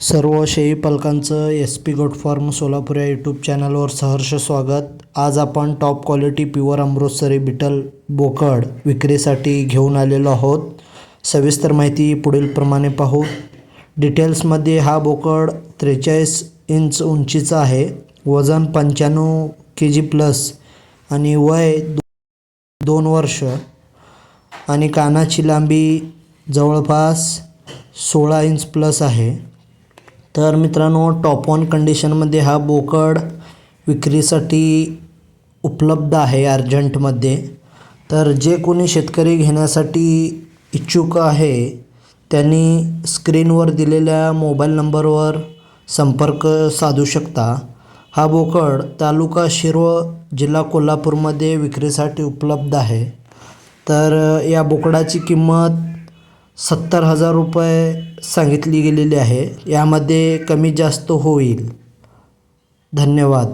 सर्व शेळी पालकांचं S P goat farm Solapur या यूट्यूब चॅनलवर सहर्ष स्वागत. आज आपण top quality pure Amritsari Beetal बोकड विक्रीसाठी घेऊन आलेलो आहोत. सविस्तर माहिती पुढीलप्रमाणे पाहू. डिटेल्समध्ये हा बोकड त्रेचाळीस इंच उंचीचा आहे. वजन पंच्याण्णव के जी प्लस आणि वय दोन वर्ष. आणि कानाची लांबी जवळपास सोळा इंच प्लस आहे. तर मित्रांनो टॉप वन कंडिशनमध्ये हा बोकड विक्रीसाठी उपलब्ध आहे अर्जंटमध्ये. तर जे कोणी शेतकरी घेण्यासाठी इच्छुक आहे त्यांनी स्क्रीनवर दिलेल्या मोबाईल नंबरवर संपर्क साधू शकता. हा बोकड तालुका शिरोळ जिल्हा कोल्हापूरमध्ये विक्रीसाठी उपलब्ध आहे. तर या बोकडाची किंमत सत्तर हजार रुपये सांगितली गेलेली आहे. यामध्ये कमी जास्त होईल. धन्यवाद.